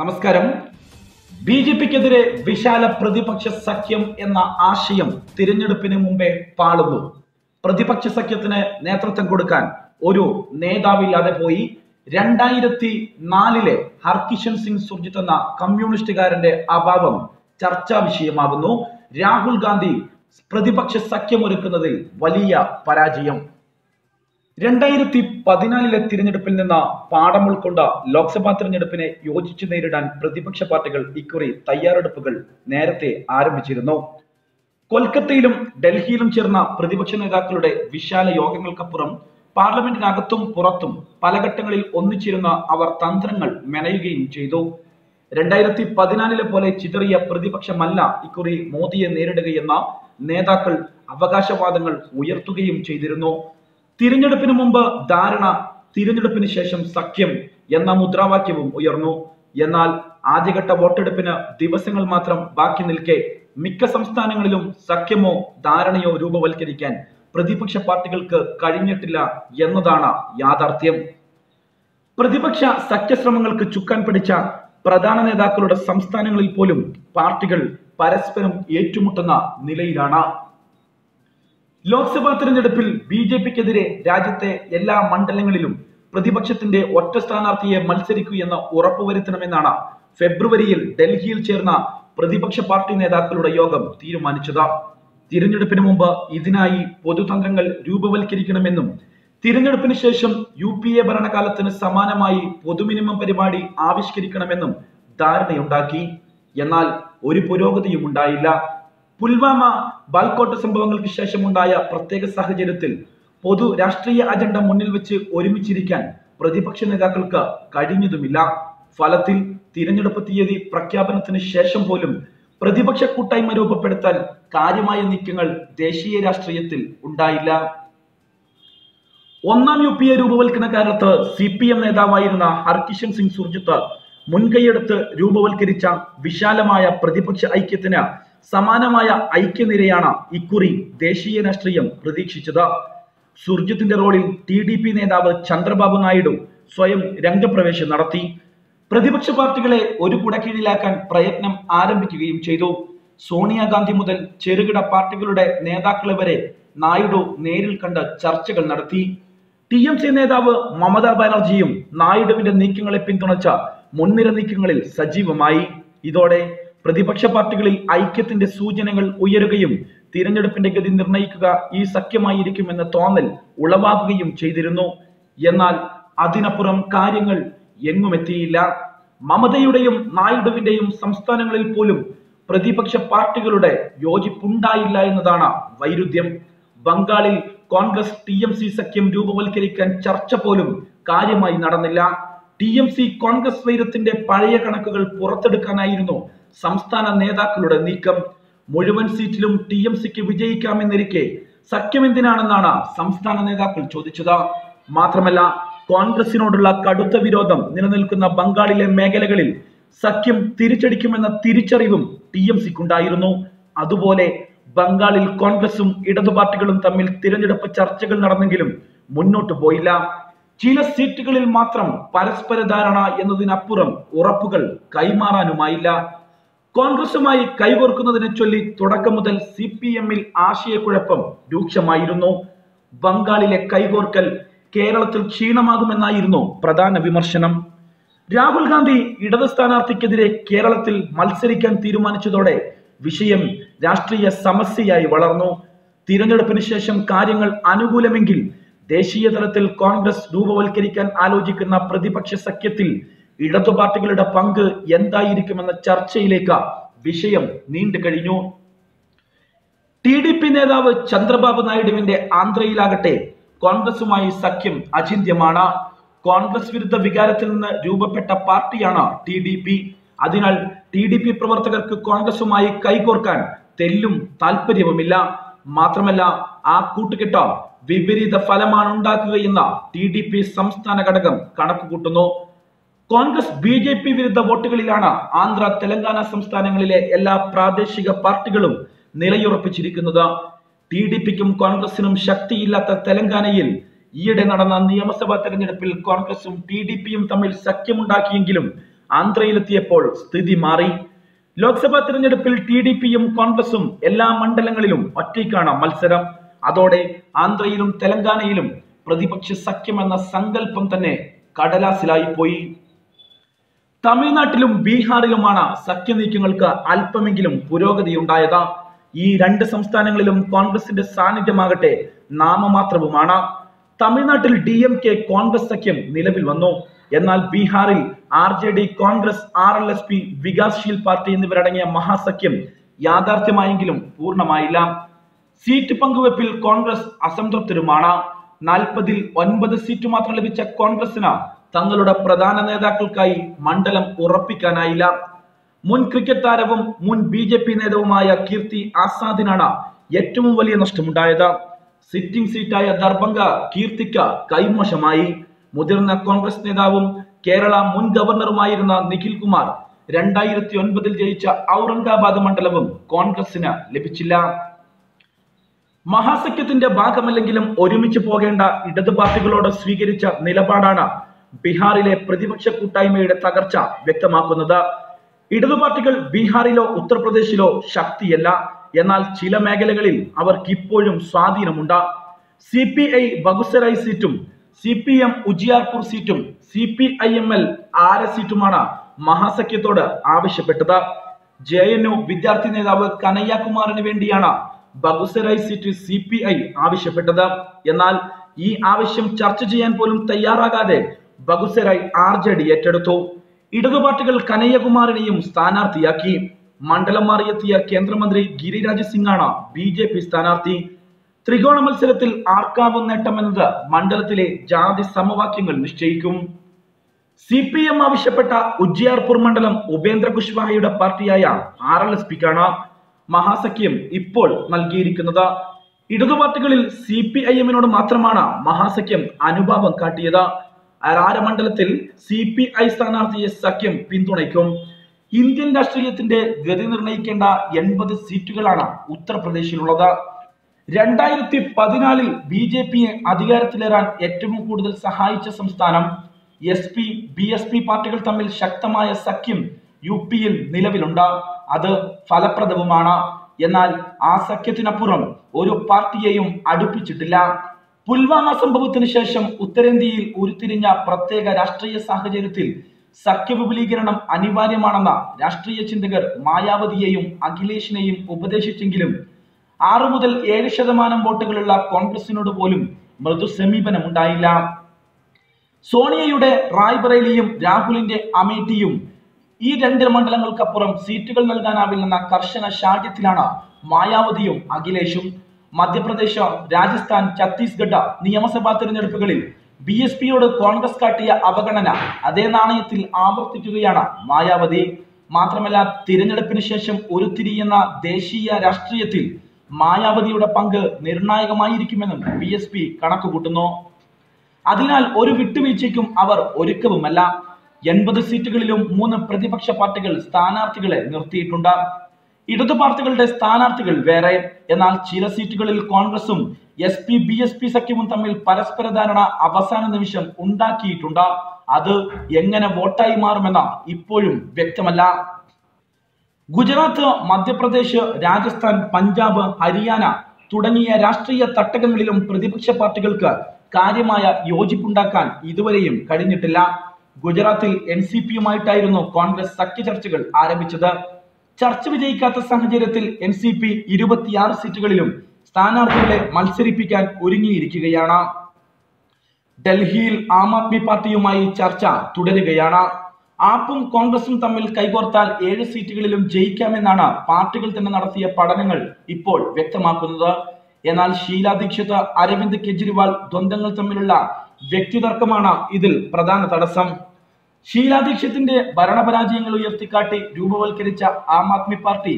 നമസ്കാരം. B J പിക്കെതിരെ വിശാല പ്രതിപക്ഷ സഖ്യം എന്ന ആശയം തിരഞ്ഞെടുപ്പിന് മുമ്പേ പാളുന്നു. പ്രതിപക്ഷ സഖ്യത്തിന് നേതൃത്വം കൊടുക്കാൻ ഒരു നേതാവില്ലാതെ പോയി. രണ്ടായിരത്തി നാലിലെ ഹർകിഷൻ സിംഗ് സുർജിത്ത് എന്ന കമ്മ്യൂണിസ്റ്റുകാരന്റെ അഭാവം ചർച്ചാ വിഷയമാകുന്നു. രാഹുൽ ഗാന്ധി പ്രതിപക്ഷ സഖ്യമൊരുക്കുന്നതിൽ വലിയ പരാജയം. രണ്ടായിരത്തി പതിനാലിലെ തിരഞ്ഞെടുപ്പിൽ നിന്ന് പാഠം ഉൾക്കൊണ്ട ലോക്സഭാ തിരഞ്ഞെടുപ്പിനെ യോജിച്ച് നേരിടാൻ പ്രതിപക്ഷ പാർട്ടികൾ ഇക്കുറി തയ്യാറെടുപ്പുകൾ നേരത്തെ ആരംഭിച്ചിരുന്നു. കൊൽക്കത്തയിലും ഡൽഹിയിലും ചേർന്ന പ്രതിപക്ഷ നേതാക്കളുടെ വിശാല യോഗങ്ങൾക്കപ്പുറം പാർലമെന്റിനകത്തും പുറത്തും പല ഘട്ടങ്ങളിൽ ഒന്നിച്ചിരുന്ന അവർ തന്ത്രങ്ങൾ മെനയുകയും ചെയ്തു. രണ്ടായിരത്തി പതിനാലിലെ പോലെ ചിതറിയ പ്രതിപക്ഷമല്ല ഇക്കുറി മോദിയെ നേരിടുകയെന്ന നേതാക്കൾ അവകാശവാദങ്ങൾ ഉയർത്തുകയും ചെയ്തിരുന്നു. തിരഞ്ഞെടുപ്പിന് മുമ്പ് ധാരണ തിരഞ്ഞെടുപ്പിന് ശേഷം സഖ്യം എന്ന മുദ്രാവാക്യവും ഉയർന്നു. എന്നാൽ ആദ്യഘട്ട വോട്ടെടുപ്പിന് ദിവസങ്ങൾ മാത്രം ബാക്കി നിൽക്കെ മിക്ക സംസ്ഥാനങ്ങളിലും സഖ്യമോ ധാരണയോ രൂപവൽക്കരിക്കാൻ പ്രതിപക്ഷ പാർട്ടികൾക്ക് കഴിഞ്ഞിട്ടില്ല എന്നതാണ് യാഥാർത്ഥ്യം. പ്രതിപക്ഷ സഖ്യശ്രമങ്ങൾക്ക് ചുക്കാൻ പിടിച്ച പ്രധാന നേതാക്കളുടെ സംസ്ഥാനങ്ങളിൽ പോലും പാർട്ടികൾ പരസ്പരം ഏറ്റുമുട്ടുന്ന നിലയിലാണ്. ലോക്സഭാ തെരഞ്ഞെടുപ്പിൽ ബി ജെ പിക്കെതിരെ രാജ്യത്തെ എല്ലാ മണ്ഡലങ്ങളിലും പ്രതിപക്ഷത്തിന്റെ ഒറ്റ സ്ഥാനാർത്ഥിയെ മത്സരിക്കൂ എന്ന് ഉറപ്പുവരുത്തണമെന്നാണ് ഫെബ്രുവരിയിൽ ഡൽഹിയിൽ ചേർന്ന പ്രതിപക്ഷ പാർട്ടി നേതാക്കളുടെ യോഗം തീരുമാനിച്ചത്. തിരഞ്ഞെടുപ്പിന് മുമ്പ് ഇതിനായി പൊതുതന്ത്രങ്ങൾ രൂപവൽക്കരിക്കണമെന്നും തിരഞ്ഞെടുപ്പിന് ശേഷം യു പി എ ഭരണകാലത്തിന് സമാനമായി പൊതുമിനിമം പരിപാടി ആവിഷ്കരിക്കണമെന്നും ധാരണയുണ്ടാക്കി. എന്നാൽ ഒരു പുരോഗതിയും ഉണ്ടായില്ല പുൽവാമ ബാൽക്കോട്ട് സംഭവങ്ങൾക്ക് ശേഷമുണ്ടായ പ്രത്യേക സാഹചര്യത്തിൽ പൊതു രാഷ്ട്രീയ അജണ്ട മുന്നിൽ വെച്ച് ഒരുമിച്ചിരിക്കാൻ പ്രതിപക്ഷ നേതാക്കൾക്ക് കഴിഞ്ഞതുമില്ല. ഫലത്തിൽ തിരഞ്ഞെടുപ്പ് തീയതി പ്രഖ്യാപനത്തിന് ശേഷം പോലും പ്രതിപക്ഷ കൂട്ടായ്മ രൂപപ്പെടുത്താൻ കാര്യമായ നീക്കങ്ങൾ ദേശീയ രാഷ്ട്രീയത്തിൽ ഉണ്ടായില്ല. ഒന്നാം യു പി എ രൂപവൽക്കരണ കാലത്ത് സി പി എം നേതാവായിരുന്ന ഹർകിഷൻ സിംഗ് സുർജിത്ത് മുൻകൈയെടുത്ത് രൂപവൽക്കരിച്ച വിശാലമായ പ്രതിപക്ഷ ഐക്യത്തിന് സമാനമായ ഐക്യനിരയാണ് ഇക്കുറി ദേശീയ രാഷ്ട്രീയം പ്രതീക്ഷിച്ചത്. സുർജിത്തിന്റെ റോളിൽ ടി ഡി പി നേതാവ് ചന്ദ്രബാബു നായിഡു സ്വയം രംഗപ്രവേശം നടത്തി. പ്രതിപക്ഷ പാർട്ടികളെ ഒരു കുടക്കീഴിലാക്കാൻ പ്രയത്നം ആരംഭിക്കുകയും ചെയ്തു. സോണിയാഗാന്ധി മുതൽ ചെറുകിട പാർട്ടികളുടെ നേതാക്കളെ വരെ നായിഡു നേരിൽ കണ്ട് ചർച്ചകൾ നടത്തി. ടി എം സി നേതാവ് മമതാ ബാനർജിയും നായിഡുവിന്റെ നീക്കങ്ങളെ പിന്തുണച്ച മുൻനിര നീക്കങ്ങളിൽ സജീവമായി. ഇതോടെ പ്രതിപക്ഷ പാർട്ടികളിൽ ഐക്യത്തിന്റെ സൂചനകൾ ഉയരുകയും തിരഞ്ഞെടുപ്പിന്റെ ഗതി നിർണയിക്കുക ഈ സഖ്യമായിരിക്കുമെന്ന തോന്നൽ ഉളവാകുകയും ചെയ്തിരുന്നു. എന്നാൽ അതിനപ്പുറം കാര്യങ്ങൾ എങ്ങുമെത്തിയില്ല മമതയുടെയും നായിഡുവിന്റെയും സംസ്ഥാനങ്ങളിൽ പോലും പ്രതിപക്ഷ പാർട്ടികളുടെ യോജിപ്പുണ്ടായില്ല എന്നതാണ് വൈരുദ്ധ്യം. ബംഗാളിൽ കോൺഗ്രസ് ടി എം സി സഖ്യം രൂപവൽക്കരിക്കാൻ ചർച്ച പോലും കാര്യമായി നടന്നില്ല. ടി എം സി കോൺഗ്രസ് വൈരത്തിന്റെ പഴയ കണക്കുകൾ പുറത്തെടുക്കാനായിരുന്നു സംസ്ഥാന നേതാക്കളുടെ നീക്കം മുഴുവൻ സീറ്റിലും ടി എം സിക്ക് വിജയിക്കാമെന്നിരിക്കെ സഖ്യം എന്തിനാണെന്നാണ് സംസ്ഥാന നേതാക്കൾ ചോദിച്ചത്. മാത്രമല്ല കോൺഗ്രസിനോടുള്ള കടുത്ത വിരോധം നിലനിൽക്കുന്ന ബംഗാളിലെ മേഖലകളിൽ സഖ്യം തിരിച്ചടിക്കുമെന്ന തിരിച്ചറിവും ടി എം സിക്കുണ്ടായിരുന്നു. അതുപോലെ ബംഗാളിൽ കോൺഗ്രസും ഇടതു പാർട്ടികളും തമ്മിൽ തിരഞ്ഞെടുപ്പ് ചർച്ചകൾ നടന്നെങ്കിലും മുന്നോട്ട് പോയില്ല. ചില സീറ്റുകളിൽ മാത്രം പരസ്പര ധാരണ എന്നതിനപ്പുറം ഉറപ്പുകൾ കൈമാറാനുമായില്ല. കോൺഗ്രസുമായി കൈകോർക്കുന്നതിനെ ചൊല്ലി തുടക്കം മുതൽ സി പി എമ്മിൽ ആശയക്കുഴപ്പം രൂക്ഷമായിരുന്നു. ബംഗാളിലെ കൈകോർക്കൽ കേരളത്തിൽ ക്ഷീണമാകുമെന്നായിരുന്നു പ്രധാന വിമർശനം. രാഹുൽ ഗാന്ധി ഇടത് സ്ഥാനാർത്ഥിക്കെതിരെ കേരളത്തിൽ മത്സരിക്കാൻ തീരുമാനിച്ചതോടെ വിഷയം രാഷ്ട്രീയ സമസ്യയായി വളർന്നു. തിരഞ്ഞെടുപ്പിന് ശേഷം കാര്യങ്ങൾ അനുകൂലമെങ്കിൽ ദേശീയ തലത്തിൽ കോൺഗ്രസ് രൂപവൽക്കരിക്കാൻ ആലോചിക്കുന്ന പ്രതിപക്ഷ സഖ്യത്തിൽ ഇടതു പാർട്ടികളുടെ പങ്ക് എന്തായിരിക്കുമെന്ന ചർച്ചയിലേക്ക് വിഷയം നീണ്ടു കഴിഞ്ഞു. ടി ഡി പി നേതാവ് ചന്ദ്രബാബു നായിഡുവിന്റെ ആന്ധ്രയിലാകട്ടെ കോൺഗ്രസുമായി സഖ്യം അചിന്യമാണ് കോൺഗ്രസ് വിരുദ്ധ വികാരത്തിൽ നിന്ന് രൂപപ്പെട്ട പാർട്ടിയാണ് ടി ഡി പി. അതിനാൽ ടി ഡി പി പ്രവർത്തകർക്ക് കോൺഗ്രസുമായി കൈകോർക്കാൻ തെല്ലും താല്പര്യവുമില്ല മാത്രമല്ല ആ കൂട്ടുകെട്ട് വിപരീത ഫലമാണ് ഉണ്ടാക്കുകയെന്ന് ടി ഡി പി സംസ്ഥാന ഘടകം കണക്കുകൂട്ടുന്നു. കോൺഗ്രസ് ബി ജെ പി വിരുദ്ധ വോട്ടുകളിലാണ് ആന്ധ്ര തെലങ്കാന സംസ്ഥാനങ്ങളിലെ എല്ലാ പ്രാദേശിക പാർട്ടികളും നിലയുറപ്പിച്ചിരിക്കുന്നത്. ടി ഡി പിക്കും കോൺഗ്രസിനും ശക്തിയില്ലാത്ത തെലങ്കാനയിൽ ഈയിടെ നടന്ന നിയമസഭാ തെരഞ്ഞെടുപ്പിൽ കോൺഗ്രസും ടി ഡി പിയും തമ്മിൽ സഖ്യമുണ്ടാക്കിയെങ്കിലും ആന്ധ്രയിലെത്തിയപ്പോൾ സ്ഥിതി മാറി. ലോക്സഭാ തെരഞ്ഞെടുപ്പിൽ ടി ഡി പിയും കോൺഗ്രസും എല്ലാ മണ്ഡലങ്ങളിലും ഒറ്റയ്ക്കാണ് മത്സരം. അതോടെ ആന്ധ്രയിലും തെലങ്കാനയിലും പ്രതിപക്ഷ സഖ്യമെന്ന സങ്കല്പം തന്നെ കടലാസിലായി പോയി തമിഴ്നാട്ടിലും ബീഹാറിലുമാണ് സഖ്യനീക്കങ്ങൾക്ക് അല്പമെങ്കിലും പുരോഗതി ഉണ്ടായത് ഈ രണ്ട് സംസ്ഥാനങ്ങളിലും കോൺഗ്രസിന്റെ സാന്നിധ്യമാകട്ടെ നാമമാത്രവുമാണ്. തമിഴ്നാട്ടിൽ ഡി എം കെ കോൺഗ്രസ് സഖ്യം നിലവിൽ വന്നു. എന്നാൽ ബീഹാറിൽ R J D Congress R L S P Vikassheel party എന്നിവരടങ്ങിയ മഹാസഖ്യം യാഥാർത്ഥ്യമായെങ്കിലും പൂർണമായില്ല. സീറ്റ് പങ്കുവെപ്പിൽ കോൺഗ്രസ് അസംതൃപ്തരുമാണ്. നാൽപ്പതിൽ ഒൻപത് സീറ്റ് മാത്രം ലഭിച്ച കോൺഗ്രസിന് തങ്ങളുടെ പ്രധാന നേതാക്കൾക്കായി മണ്ഡലം ഉറപ്പിക്കാനായില്ല. മുൻ ക്രിക്കറ്റ് താരവും മുൻ ബി ജെ പി നേതാവുമായ കീർത്തി ആസാദിനാണ് ഏറ്റവും വലിയ നഷ്ടമുണ്ടായത്. സിറ്റിംഗ് സീറ്റായ ദർഭംഗ കീർത്തിക്ക് കൈമോശമായി. മുതിർന്ന കോൺഗ്രസ് നേതാവും കേരള മുൻ ഗവർണറുമായിരുന്ന നിഖിൽ കുമാർ രണ്ടായിരത്തി ഒൻപതിൽ ജയിച്ച ഔറംഗാബാദ് മണ്ഡലവും കോൺഗ്രസിന് ലഭിച്ചില്ല. മഹാസഖ്യത്തിന്റെ ഭാഗമല്ലെങ്കിലും ഒരുമിച്ച് പോകേണ്ട ഇടതു പാർട്ടികളോട് സ്വീകരിച്ച നിലപാടാണ് ബീഹാറിലെ പ്രതിപക്ഷ കൂട്ടായ്മയുടെ തകർച്ച വ്യക്തമാക്കുന്നത് ഇടതു പാർട്ടികൾ ബീഹാറിലോ ഉത്തർപ്രദേശിലോ ശക്തിയല്ല. എന്നാൽ ചില മേഖലകളിൽ അവർക്ക് ഇപ്പോഴും സ്വാധീനമുണ്ട്. സി പി ഐ ബഗുസരായി സീറ്റും സി പി എം ഉജിയാർപൂർ സീറ്റും C P I M L Arrah സീറ്റുമാണ് മഹാസഖ്യത്തോട് ആവശ്യപ്പെട്ടത്. ജെ എൻ യു വിദ്യാർത്ഥി നേതാവ് കനയ്യകുമാറിന് വേണ്ടിയാണ് Begusarai seat C P I ആവശ്യപ്പെട്ടത്. എന്നാൽ ഈ ആവശ്യം ചർച്ച ചെയ്യാൻ പോലും തയ്യാറാകാതെ ബഗുസരായ് ആർ ജെ ഡി ഏറ്റെടുത്തു. ഇടതുപാർട്ടികൾ കനയ്യകുമാറിനെയും സ്ഥാനാർത്ഥിയാക്കി. മണ്ഡലം മാറിയെത്തിയ കേന്ദ്രമന്ത്രി ഗിരിരാജ് സിംഗാണ് ബി ജെ പി സ്ഥാനാർത്ഥി. ത്രികോണ മത്സരത്തിൽ ആർക്കാവും നേട്ടമെന്നത് മണ്ഡലത്തിലെ ജാതി സമവാക്യങ്ങൾ നിശ്ചയിക്കും. സി പി എം ആവശ്യപ്പെട്ട ഉജ്ജിയാർപൂർ മണ്ഡലം ഉപേന്ദ്ര കുശ്വാഹയുടെ പാർട്ടിയായ ആർ എൽ എസ് പിക്കാണ് മഹാസഖ്യം ഇപ്പോൾ നൽകിയിരിക്കുന്നത്. ഇടതുപാർട്ടികളിൽ സി പി ഐ എമ്മിനോട് മാത്രമാണ് മഹാസഖ്യം അനുഭാവം കാട്ടിയത്. അരാര മണ്ഡലത്തിൽ സി പി ഐ സ്ഥാനാർത്ഥിയെ സഖ്യം പിന്തുണയ്ക്കും. ഇന്ത്യൻ രാഷ്ട്രീയത്തിന്റെ ഗതി നിർണയിക്കേണ്ട എൺപത് സീറ്റുകളാണ് ഉത്തർപ്രദേശിലുള്ളത്. രണ്ടായിരത്തി പതിനാലിൽ ബി ജെ പിയെ അധികാരത്തിലേറാൻ ഏറ്റവും കൂടുതൽ സഹായിച്ച സംസ്ഥാനം S P B S P പാർട്ടികൾ തമ്മിൽ ശക്തമായ സഖ്യം യു പിയിൽ നിലവിലുണ്ട്. അത് ഫലപ്രദവുമാണ്. എന്നാൽ ആ സഖ്യത്തിനപ്പുറം ഒരു പാർട്ടിയെയും അടുപ്പിച്ചിട്ടില്ല. പുൽവാമ സംഭവത്തിന് ശേഷം ഉത്തരേന്ത്യയിൽ ഉരുത്തിരിഞ്ഞ പ്രത്യേക രാഷ്ട്രീയ സാഹചര്യത്തിൽ സഖ്യവിപുലീകരണം അനിവാര്യമാണെന്ന രാഷ്ട്രീയ ചിന്തകർ മായാവതിയെയും അഖിലേഷിനെയും ഉപദേശിച്ചെങ്കിലും ആറു മുതൽ ഏഴ് ശതമാനം വോട്ടുകളുള്ള കോൺഗ്രസിനോട് പോലും മൃദു സമീപനമുണ്ടായില്ല. സോണിയയുടെ റായ്ബറേലിയും രാഹുലിന്റെ അമേഠിയും ഈ രണ്ട് മണ്ഡലങ്ങൾക്കപ്പുറം സീറ്റുകൾ നൽകാനാവില്ലെന്ന കർശന ശാഠ്യത്തിലാണ് മായാവതിയും അഖിലേഷും. മധ്യപ്രദേശ് രാജസ്ഥാൻ ഛത്തീസ്ഗഡ് നിയമസഭാ തിരഞ്ഞെടുപ്പുകളിൽ ബി എസ് പിയോട് കോൺഗ്രസ് കാട്ടിയ അവഗണന അതേ നാണയത്തിൽ ആവർത്തിക്കുകയാണ് മായാവതി. മാത്രമല്ല തിരഞ്ഞെടുപ്പിന് ശേഷം ഉരുത്തിരിയുന്ന ദേശീയ രാഷ്ട്രീയത്തിൽ മായാവതിയുടെ പങ്ക് നിർണായകമായിരിക്കുമെന്നും ബി എസ് പി കണക്കുകൂട്ടുന്നു. അതിനാൽ ഒരു വിട്ടുവീഴ്ചയ്ക്കും അവർ ഒരുക്കവുമല്ല. എൺപത് സീറ്റുകളിലും മൂന്ന് പ്രതിപക്ഷ പാർട്ടികൾ സ്ഥാനാർത്ഥികളെ നിർത്തിയിട്ടുണ്ട്. ഇടതു പാർട്ടികളുടെ സ്ഥാനാർത്ഥികൾ വേറെ. എന്നാൽ ചില സീറ്റുകളിൽ കോൺഗ്രസും S P B S P സഖ്യവും തമ്മിൽ പരസ്പര ധാരണ അവസാന നിമിഷം ഉണ്ടാക്കിയിട്ടുണ്ട്? അത് എങ്ങനെ വോട്ടായി മാറുമെന്ന് ഇപ്പോഴും വ്യക്തമല്ല. ഗുജറാത്ത് മധ്യപ്രദേശ് രാജസ്ഥാൻ പഞ്ചാബ് ഹരിയാന തുടങ്ങിയ രാഷ്ട്രീയ തട്ടകങ്ങളിലും പ്രതിപക്ഷ പാർട്ടികൾക്ക് കാര്യമായ യോജിപ്പുണ്ടാക്കാൻ ഇതുവരെയും കഴിഞ്ഞിട്ടില്ല. ഗുജറാത്തിൽ എൻ സി പിയുമായിട്ടായിരുന്നു കോൺഗ്രസ് സഖ്യ ചർച്ചകൾ ആരംഭിച്ചത്. ചർച്ച വിജയിക്കാത്ത സാഹചര്യത്തിൽ എൻ സി പി ഇരുപത്തിയാറ് സീറ്റുകളിലും സ്ഥാനാർത്ഥികളെ മത്സരിപ്പിക്കാൻ ഒരുങ്ങിയിരിക്കുകയാണ്. ഡൽഹിയിൽ ആം ആദ്മി പാർട്ടിയുമായി ചർച്ച തുടരുകയാണ്. ആപ്പും കോൺഗ്രസും തമ്മിൽ കൈകോർത്താൽ ഏഴ് സീറ്റുകളിലും ജയിക്കാമെന്നാണ് പാർട്ടികൾ തന്നെ നടത്തിയ പഠനങ്ങൾ ഇപ്പോൾ വ്യക്തമാക്കുന്നത്. എന്നാൽ ഷീല ദീക്ഷിത് അരവിന്ദ് കെജ്രിവാൾ ദ്വന്ദ്ങ്ങൾ തമ്മിലുള്ള വ്യക്തിതർക്കമാണ് ഇതിൽ പ്രധാന തടസ്സം. ഷീല ദീക്ഷിത്തിന്റെ ഭരണപരാജയങ്ങൾ ഉയർത്തിക്കാട്ടി രൂപവൽക്കരിച്ച ആം ആദ്മി പാർട്ടി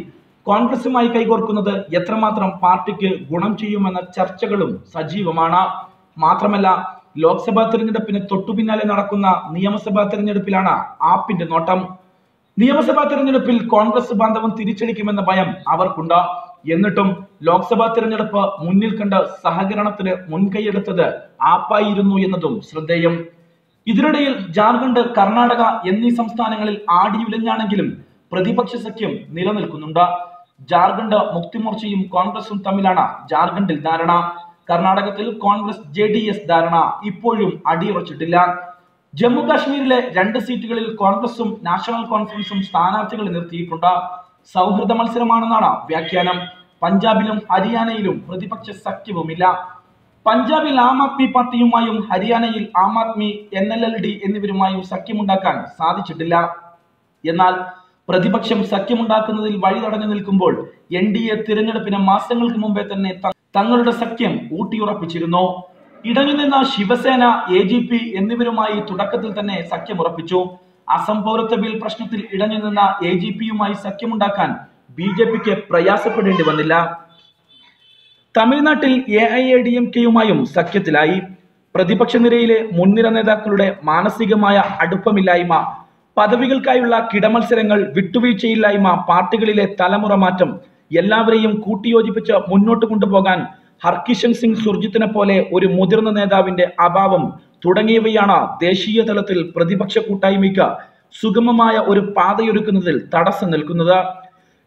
കോൺഗ്രസുമായി കൈകോർക്കുന്നത് എത്രമാത്രം പാർട്ടിക്ക് ഗുണം ചെയ്യുമെന്ന ചർച്ചകളും സജീവമാണ്. മാത്രമല്ല ലോക്സഭാ തെരഞ്ഞെടുപ്പിന് തൊട്ടുപിന്നാലെ നടക്കുന്ന നിയമസഭാ തെരഞ്ഞെടുപ്പിലാണ് ആപ്പിന്റെ നോട്ടം. നിയമസഭാ തെരഞ്ഞെടുപ്പിൽ കോൺഗ്രസ് ബാന്ധവം തിരിച്ചടിക്കുമെന്ന ഭയം അവർക്കുണ്ട്. എന്നിട്ടും ലോക്സഭാ തെരഞ്ഞെടുപ്പ് മുന്നിൽ കണ്ട് സഹകരണത്തിന് മുൻകൈയെടുത്തത് ആപ്പായിരുന്നു എന്നതും ശ്രദ്ധേയം. ഇതിനിടയിൽ ജാർഖണ്ഡ് കർണാടക എന്നീ സംസ്ഥാനങ്ങളിൽ ആടിയുലഞ്ഞാണെങ്കിലും പ്രതിപക്ഷ സഖ്യം നിലനിൽക്കുന്നുണ്ട്. ജാർഖണ്ഡ് മുക്തിമോർച്ചയും കോൺഗ്രസും തമ്മിലാണ് ജാർഖണ്ഡിൽ ധാരണ. കർണാടകത്തിൽ കോൺഗ്രസ് ജെ ഡി എസ് ധാരണ ഇപ്പോഴും അടിയുറച്ചിട്ടില്ല. ജമ്മു കാശ്മീരിലെ രണ്ട് സീറ്റുകളിൽ കോൺഗ്രസും നാഷണൽ കോൺഫറൻസും സ്ഥാനാർത്ഥികളെ നിർത്തിയിട്ടുണ്ട്. സൗഹൃദ മത്സരമാണെന്നാണ് വ്യാഖ്യാനം. പഞ്ചാബിലും ഹരിയാനയിലും പ്രതിപക്ഷ സഖ്യവുമില്ല. പഞ്ചാബിൽ ആം ആദ്മി പാർട്ടിയുമായും ഹരിയാനയിൽ Aam Aadmi N L L D എന്നിവരുമായും സഖ്യമുണ്ടാക്കാൻ സാധിച്ചിട്ടില്ല. എന്നാൽ പ്രതിപക്ഷം സഖ്യമുണ്ടാക്കുന്നതിൽ വഴി തടഞ്ഞു നിൽക്കുമ്പോൾ എൻ ഡി എ തിരഞ്ഞെടുപ്പിന് മാസങ്ങൾക്ക് മുമ്പേ തന്നെ തങ്ങളുടെ സഖ്യം ഊട്ടിയുറപ്പിച്ചിരുന്നു. ഇടഞ്ഞു നിന്ന ശിവസേന എ ജി പി എന്നിവരുമായി തുടക്കത്തിൽ തന്നെ സഖ്യമുറപ്പിച്ചു. അസം പൗരത്വ ബിൽ പ്രശ്നത്തിൽ ഇടഞ്ഞു നിന്ന എ ജി പിയുമായി സഖ്യമുണ്ടാക്കാൻ ബി ജെ പിക്ക് പ്രയാസപ്പെടേണ്ടി വന്നില്ല. തമിഴ്നാട്ടിൽ A I A D M കെയുമായും സഖ്യത്തിലായി. പ്രതിപക്ഷ നിരയിലെ മുൻനിര നേതാക്കളുടെ മാനസികമായ അടുപ്പമില്ലായ്മ പദവികൾക്കായുള്ള കിടമത്സരങ്ങൾ വിട്ടുവീഴ്ചയില്ലായ്മ പാർട്ടികളിലെ തലമുറ മാറ്റം എല്ലാവരെയും കൂട്ടിയോജിപ്പിച്ച് മുന്നോട്ട് കൊണ്ടുപോകാൻ ഹർകിഷൻ സിംഗ് സുർജിത്തിനെ പോലെ ഒരു മുതിർന്ന നേതാവിന്റെ അഭാവം തുടങ്ങിയവയാണ് ദേശീയ തലത്തിൽ പ്രതിപക്ഷ കൂട്ടായ്മയ്ക്ക് സുഗമമായ ഒരു പാതയൊരുക്കുന്നതിൽ തടസ്സം നിൽക്കുന്നത്.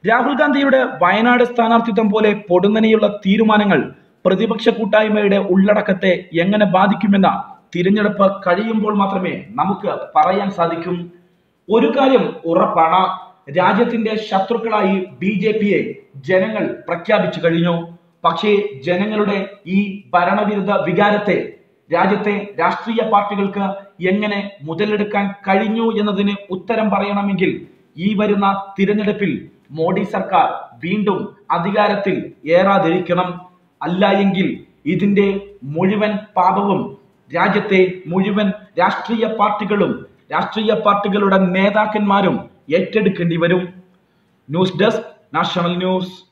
രാഹുൽ ഗാന്ധിയുടെ വയനാട് സ്ഥാനാർത്ഥിത്വം പോലെ പൊടുന്നനെയുള്ള തീരുമാനങ്ങൾ പ്രതിപക്ഷ കൂട്ടായ്മയുടെ ഉള്ളടക്കത്തെ എങ്ങനെ ബാധിക്കുമെന്ന തിരഞ്ഞെടുപ്പ് കഴിയുമ്പോൾ മാത്രമേ നമുക്ക് പറയാൻ സാധിക്കും. ഒരു കാര്യം ഉറപ്പാണ്. രാജ്യത്തിന്റെ ശത്രുക്കളായി ബി ജെ പിയെ ജനങ്ങൾ പ്രഖ്യാപിച്ചു കഴിഞ്ഞു. പക്ഷേ ജനങ്ങളുടെ ഈ ഭരണവിരുദ്ധ വികാരത്തെ രാജ്യത്തെ രാഷ്ട്രീയ പാർട്ടികൾക്ക് എങ്ങനെ മുതലെടുക്കാൻ കഴിഞ്ഞു എന്നതിന് ഉത്തരം പറയണമെങ്കിൽ ഈ വരുന്ന തിരഞ്ഞെടുപ്പിൽ മോഡി സർക്കാർ വീണ്ടും അധികാരത്തിൽ ഏറാതിരിക്കണം. അല്ല എങ്കിൽ ഇതിന്റെ മുഴുവൻ പാപവും രാജ്യത്തെ മുഴുവൻ രാഷ്ട്രീയ പാർട്ടികളും രാഷ്ട്രീയ പാർട്ടികളുടെ നേതാക്കന്മാരും ഏറ്റെടുക്കേണ്ടി വരും. News desk national news.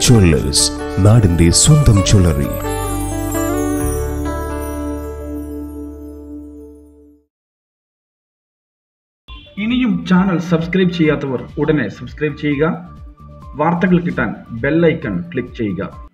Jewellers നാടിന്റെ സ്വന്തം ജ്വല്ലറി ഇനിയും ചാനൽ സബ്സ്ക്രൈബ് ചെയ്യാത്തവർ ഉടനെ സബ്സ്ക്രൈബ് ചെയ്യുക. വാർത്തകൾ കിട്ടാൻ ബെല്ലൈക്കൺ ക്ലിക്ക് ചെയ്യുക.